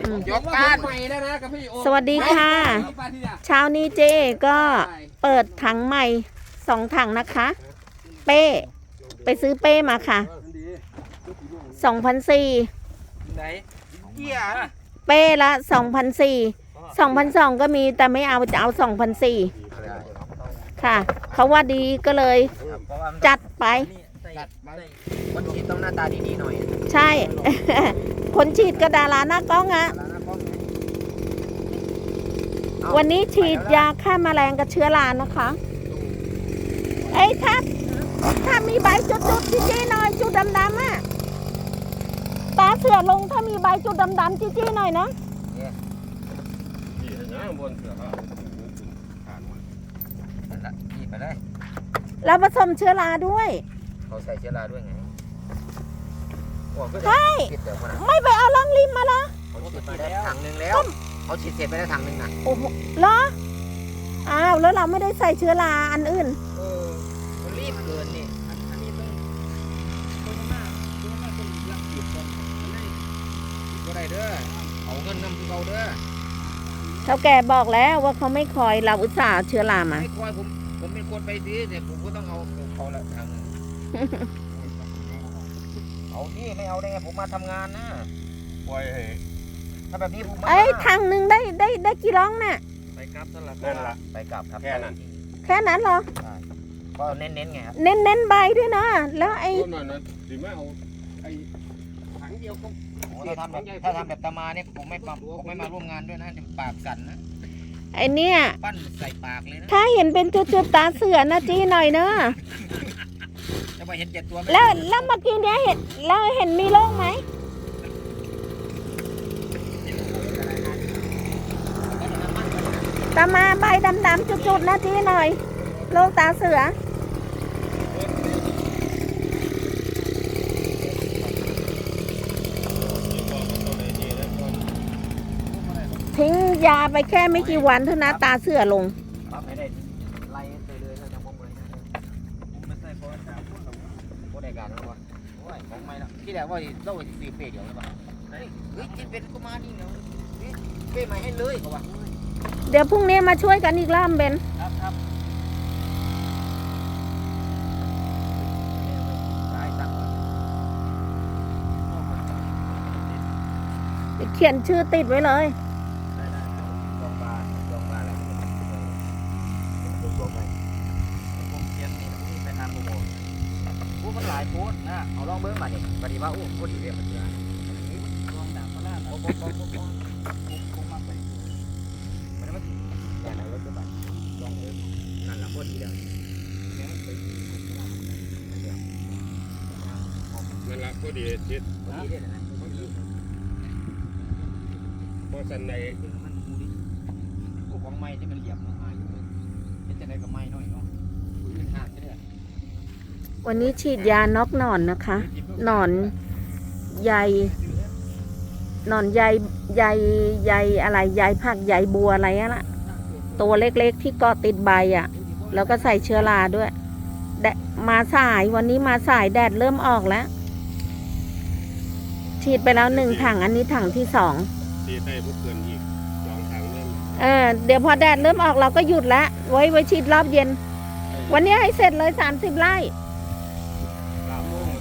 อืมยกการใหม่แล้วนะกับพี่โอสวัสดีค่ะปลาที่เนี่ยเช้านี้เจก็เปิดถังใหม่สองถังนะคะ เป้ ไปซื้อเป้มาค่ะสองพันสี่ไหนเกียร์เป้ละสองพันสี่สองพันสองก็มีแต่ไม่เอาจะเอาสองพันสี่ค่ะ เขาว่าดีก็เลยเพราะว่ามันจัดไป จัดคนฉีดต้องหน้าตาดีๆหน่อยใช่ คนฉีดกระดาราหน้ากล้องอะแล้วนะกล้องไงวันนี้ฉีดยาฆ่าแมลงกับเชื้อรานะคะ เอ้ยถ้าถ้ามีใบจุดๆจี้ๆหน่อยจุดดำๆอะตาเสือลงถ้ามีใบจุดดำๆจี้ๆหน่อยนะนั่นแหละฉีดไปเลย แล้วผสมเชื้อราด้วยเขา ใส่เชื้อราด้วยไงโอ้ก็ใช่ฉีดเดี๋ยวคนน่ะไม่ไปเอาล่องริมมาละเขาฉีดมาได้ถังหนึ่งแล้วเขาฉีดเสร็จไปได้ถังหนึ่งน่ะโอ้โหเหรออ้าวแล้วเราไม่ได้ใส่เชื้อราอันอื่นเออมันรีบเกินนี่อันนี้ต้องต้องมาต้องมาต้องรับผิดก่อนอันนี้ก็ได้เด้อเอาเงินนำคือเขาเด้อเท่าแก่บอกแล้วว่าเขาไม่คอยเราอุตส่าห์เอาเชื้อรามาไม่คอยผมผมเป็นคนไปซื้อแต่ผมก็ เอาที่ไม่เอาได้ไงผมมาทำงานนะปล่อยให้ถ้าแบบนี้ผมมาเอ้ยถังหนึ่งได้ได้ได้กี่ร้องน่ะ ไปครับสลับนั่นล่ะ ไปกลับครับแค่นั้น แค่นั้นเหรอ ก็เน้นๆไงครับเน้นเน้นๆใบด้วยนะ แล้วไอ้ต้นนั้นนะสิไม่เอาไอ้ถังเดียวก็ โอ้ถ้าทำแบบถ้าทำแบบตามาเนี่ยผมไม่มาผมไม่มาร่วมงานด้วยนะเดี๋ยวปากสั่นนะไอ้เนี่ย ปั้นใส่ปากเลยนะ ถ้าเห็นเป็นจุดๆตาเสือนะจี้หน่อยเนอะ จะไปเห็นเจ็ดตัวไหมแล้วแล้วเมื่อกี้เนี้ยเห็นแล้วเห็นมีโรคไหมตามาใบดำๆจุดๆนะจี้หน่อยโรคตาเสือทิ้งยาไปแค่ไม่กี่วันเท่านั้นตาเสือลง ว่าเราไปเป้เดียวเลยป่ะเฮ้ยเฮ้ยที่เป็นก็มาดิเนาะเป้ใหม่ให้เลยเขาว่าเดี๋ยวพรุ่งนี้มาช่วยกันอีกล่ามเบนครับครับเขียนชื่อติดไว้เลย ได้ได้ลองบาลองบาแล้วลงไปผมเขียนนี่ผมไปทานโปรโมทพูดมันหลายโพสต์นะ เอาลองเบิ้งมาดิปฏิว่าโอ้พูดดีเรียมันเยอลองด่าเขาหน้าโอ้โหโอ้โหโอ้โหคงมาไปมันไม่แต่ไหนรถกระบะลองเบิ้งนั่นแหละพูดดีเดียนั่นละก็ดีทิดดีเดียวนะพูดดีเพราะสันในกูของไม้ที่มันเหลี่ยมมาอยู่เลยเห็นจะได้กับไม้น้อยเนาะมันห่างกันเลย วันนี้ฉีดยาน็อกหนอนนะคะ หนอนใยหนอนใยใยใยอะไรใยผักใยบัวอะไรอะล่ะ ตัวเล็กๆที่เกาะติดใบอะ่ะ แล้วก็ใส่เชื้อราด้วยแดดมาสายวันนี้มาสายแดดเริ่มออกแล้ว ฉีดไปแล้วหนึ่งถังอันนี้ถังที่สองตีได้พวกเกินอีกสองถังนั่นเออเดี๋ยวพอแดดเริ่มออกเราก็หยุดแล้วไว้ไว้ฉีดรอบเย็น วันนี้ให้เสร็จเลยสามสิบไร่ สามโมง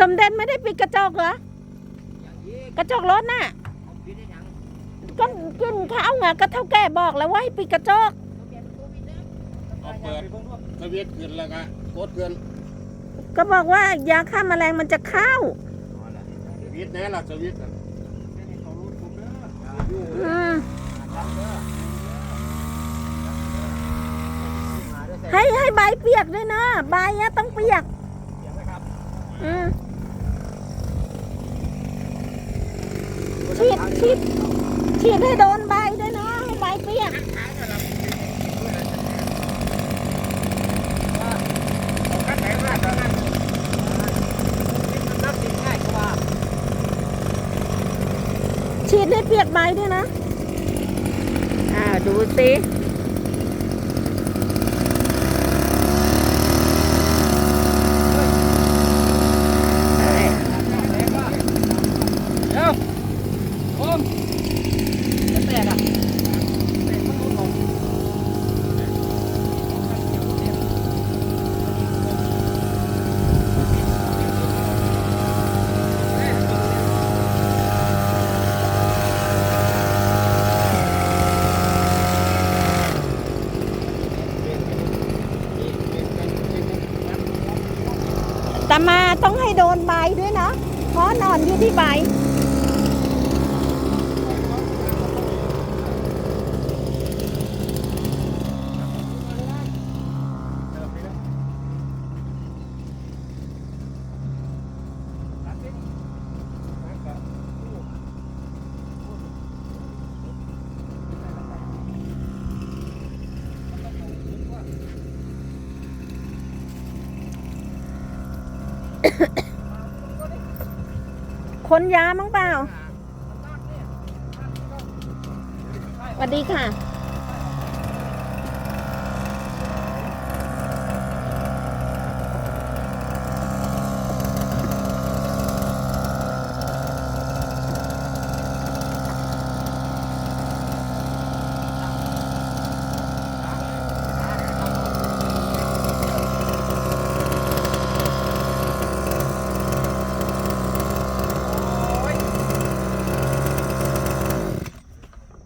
สมเด็จไม่ได้ปิดกระจกเหรอ กระจกรถน่ะ ก็กินข้าวไงก็เท่าแก่บอกแล้วว่าให้ปิดกระจกเอาเปิดสวิตช์ขึ้นแล้วก็กดเกินก็บอกว่ายาฆ่าแมลงมันจะเข้าสวิตช์แน่ล่ะสวิตช์น่ะอืมให้ให้ใบเปียกด้วยนะใบอะต้องเปียก อืม ฉีดฉีดให้โดนใบด้วยนะให้ใบเปียกค้ากกว่านั้นนับสิง่ายกว่าฉีดให้เปียกใบด้วยนะ อ่า ดูสิ ต้องให้โดนใบด้วยนะเพราะนอนอยู่ที่ใบ คนยามั้งเปล่าสวัสดีค่ะ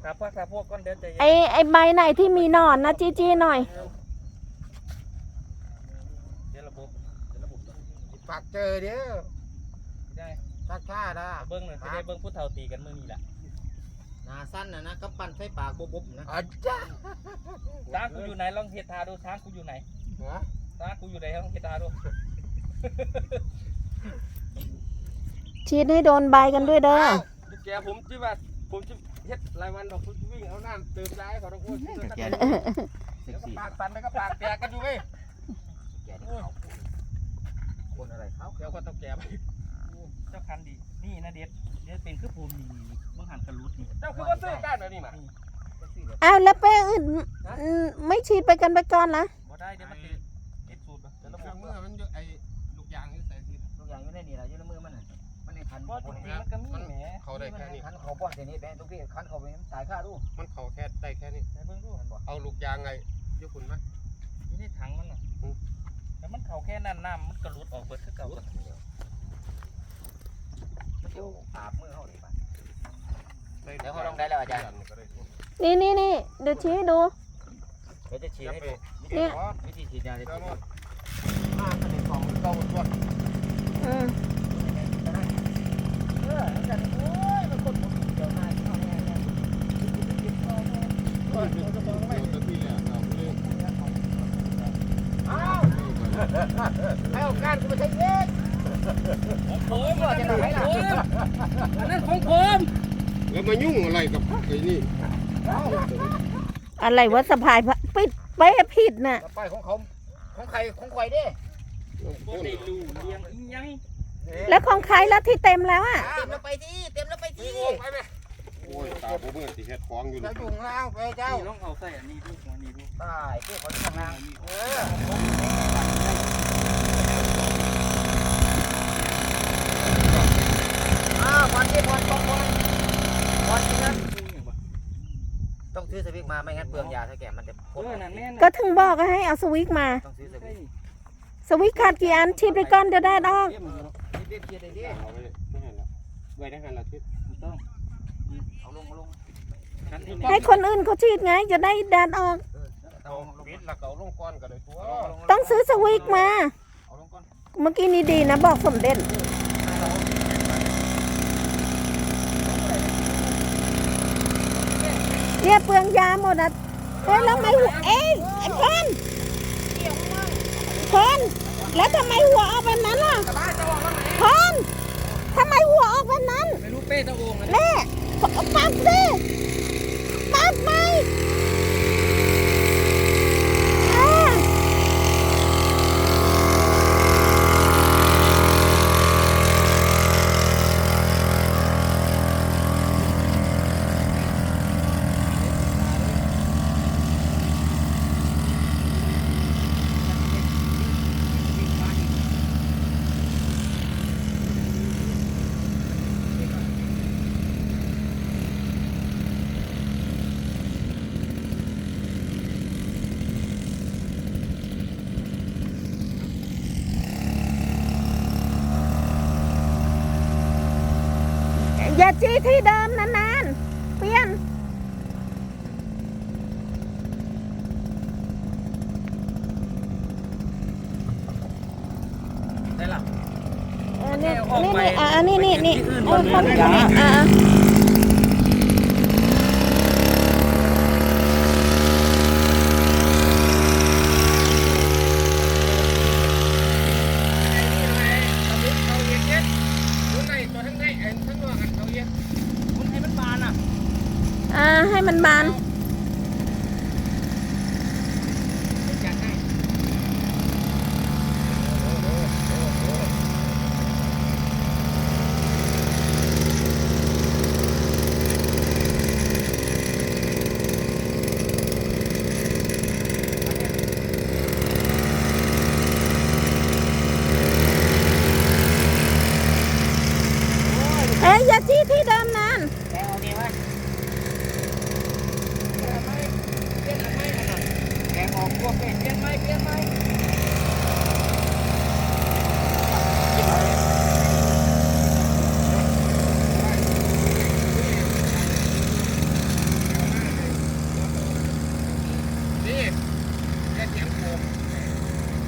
ครับ พวกครับพวกก้อนเดินใจเย็นไอไอใบไหนที่มีหนอนนะจี้จี้หน่อย เดี๋ยวระบบเดี๋ยวระบบฝากเจอเด้อได้ชักชาดาเบิ้งเลยจะได้เบิ้งผู้เฒ่าตีกันมื้อนี้แหละหนาสั้นนะนะกำปั้นใส่ปากบบๆนะอาจารย์ช้างกูอยู่ไหนลองเฮ็ดทาดูช้างกูอยู่ไหนฮะช้างกูอยู่ไหนลองเฮ็ดทาดูฉีดให้โดนใบกันด้วยเด้อ แกผมที่ว่า ผมจะเฮ็ดรายวันดอกผมจะวิ่งเอาน้ำเติมร้ายเขาต้องพูดแกแล้เซ็วกก็ซี่ปากสั่นแล้วก็ปากแตกกันอยู่เว้ยแกนี่เขาคนอะไรเขาเดี๋ยวก็ต้องแกไปเจ้าคันดีนี่นะเด็ดเด็ดเป็นคือภูมินี่นี่มึงหันกระลุดนี่เจ้าคือว่าซื้อก้านแบบนี้มาอ้าวแล้วเป้อื่นอืมไม่ฉีดไปกันไปก่อนนะบ่ได้เดี๋ยวมันจะเอ็ดสูตรบ่เดี๋ยวระเคบรื่อบงมือมันอยู่ไอ้ลูกยางที่ใส่ทีทุกอย่างอยู่ในนี่แหละอยู่ในมือมันน่ะ มันในคันบ่จริงๆมันก็มีแหมเขาได้แค่นี้คันเขาป้อนเสนี้แบนทุกพี่คันเขาไปตายค่าดูมันเขาแค่ได้แค่นี้ได้เบิ่งดูเอาลูกยางไงยุคุณไหมอยู่ในถังมันน่ะแต่มันเข้าแค่นั้นน้ำมันกระลุดออกเบิดคือเก่ามันอยู่อาบมือเขาเลยป่ะเดี๋ยวเขาลองได้แล้วอาจารย์นี่นี่นี่เดี๋ยวชี้ให้ดูเดี๋ยวจะฉีดให้ดูเนี่ยวิธีฉีดยาเลยเจ้าโน่นห้าคะแนนสองเก้าตัวอืม แน่แน่โอ้ยเจ้าของไม่เจ้าที่อะเอาไปเลยอ้าวให้เอการกูไปใช้เองของผมาจะทำไมล่ะนั่นของผมแล้วมายุ่งอะไรกับไอ้นี่อะไรวะสะพายพะปิดเป้ผิดน่ะไปของเขาของใครของใครเด้ บ่ได้รู้เลี้ยงอีหยัง แล้วของใครแล้วที่เต็มแล้วอะ เต็มแล้วไปที่เต็มแล้วไปที่ไปไหมโอ้ยตาผมเมื่อสิเฮ็ดของอยู่เจ้านี่อยู่ข้างล่างไปเจ้านี่ลองเอาใส่อันนี้ดูหัวนี้ดูตายเพื่อเขาอยู่ข้างล่างเอออ้าววันที่วันต้องวันวันที่นั้นต้องซื้อสวิกมาไม่งั้นเปลืองยาถ้าแกมันจะเออนั่นแม่นก็ถึงบอกให้เอาสวิกมาต้องซื้อสวิก สวิกขาดกี่อันฉีดไปก่อนเดี๋ยวได้ดอกเยี่ยมเลยเนาะนี่เบี้ยเพียได้ดิเอาไว้ไม่เห็นละไว้ได้หันละทิศถูกต้องเอาลงเอาลงคันที่ให้คนอื่นเขาฉีดไงจะได้แดดออก เอาลงปิดแล้วก็เอาลงก้อนกันเลยตัวต้องซื้อสวิกมา เอาลงก่อนเมื่อกี้นี้ดีนะบอกสมเด็จเนี่ยเปลืองยาหมดอะเฮ้ยแล้วทำไมหัวเอ้ยไอ้พอน พอนแล้วทำไมหัวออกแบบนั้นล่ะพอนทำไมหัวออกแบบนั้น ไม่รู้เป้ตะโองนะแม่ปั๊บสิ นี่นี่เออเขาไม่ได้อ่า เขา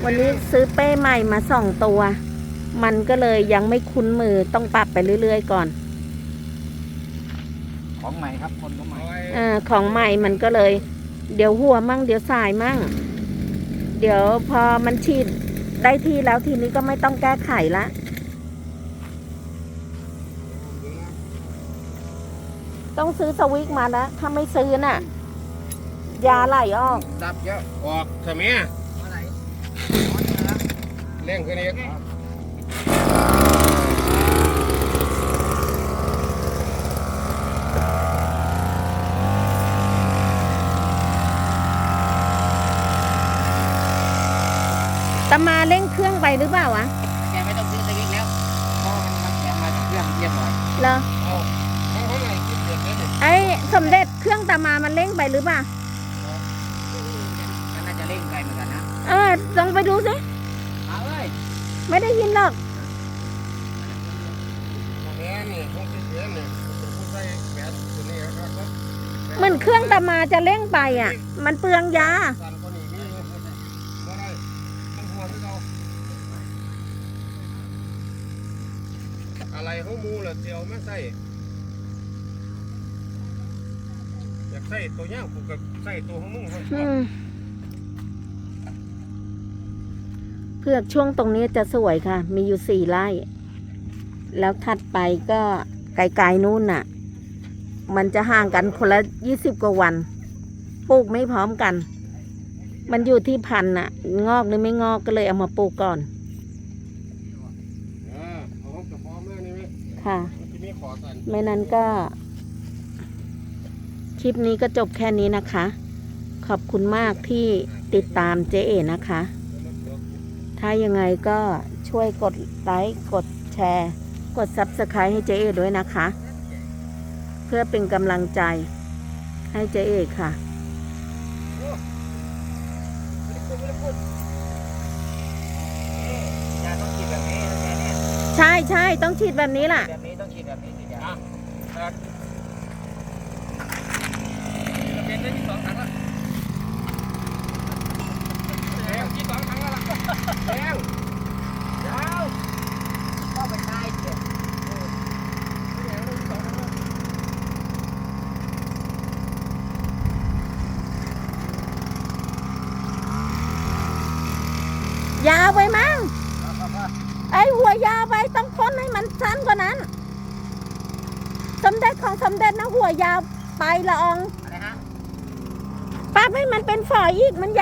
วันนี้ซื้อเป้ใหม่มาสองตัว มันก็เลยยังไม่คุ้นมือต้องปรับไปเรื่อยๆก่อน ของใหม่ครับคนก็ใหม่เอาไว้เออของใหม่มันก็เลย เดี๋ยวหัวมั่งเดี๋ยวสายมั่ง เดี๋ยวพอมันฉีดได้ที่แล้วทีนี้ก็ไม่ต้องแก้ไขละต้องซื้อสวิกมาแล้วถ้าไม่ซื้อน่ะ ยาไหลออก ดับเยอะออกใช่ไหมอะไร เร่งขึ้นอีกตามาเร่งเครื่องไปหรือเปล่าวะแกไม่ต้องซื้อสวิตช์แล้วเพราะมันมันแถมมาจากเครื่องเรียบร้อยเหรอเอาเอาข้างในคิดเดือดเลยดิไอ้สมเด็จเครื่องตามามันเร่งไปหรือเปล่ามันน่าจะเร่งไปเหมือนกันนะ เออลองไปดูสิเอาเลย ไม่ได้ยินหรอกแม่นี่คงจะเสียนี่เป็นผู้ใช้แหวนตัวนี้ครับครับเหมือนเครื่องตามาจะเร่งไปอะ มันเปลืองยาสั่นกว่านี้มีอยู่บ่ได้มันหัวที่เราอะไรของหมูล่ะเจียวมาใส่อยากใส่ตัวย่างกูก็ใส่ตัวของมึงเว้ย เพือกช่วงตรงนี้จะสวยค่ะ มีอยู่สี่ไร่ แล้วถัดไปก็ไกลๆนู่นน่ะ มันจะห่างกันคนละยี่สิบกว่าวัน ปลูกไม่พร้อมกัน มันอยู่ที่พันน่ะ งอกหรือไม่งอกก็เลยเอามาปลูกก่อน ค่ะ ไม่นั้นก็ คลิปนี้ก็จบแค่นี้นะคะ ขอบคุณมากที่ติดตามเจ๊เอนะคะ ถ้ายังไงก็ช่วยกดไลค์กดแชร์ กด Subscribe ให้เจ๊เอด้วยนะคะ เพื่อเป็นกำลังใจให้เจ๊เอค่ะใช่ใช่ต้องฉีดแบบนี้ล่ะ แบบนี้ต้องฉีดแบบนี้ฉีดย เป็นได้ที่สองครั้งละแดงที่สองครั้งละล่ะ แดงยาวเข้าไปใต้เจ็บแดงที่สองครั้งละยาวไปมั้งไอ้หัวยาวไปต้องพ้นให้มันสั้นกว่านั้น สมเด็จของสมเด็จนะหัวยาวไปละออง อะไรฮะปรับให้มันเป็นฝอยอีกมันยาวไปได้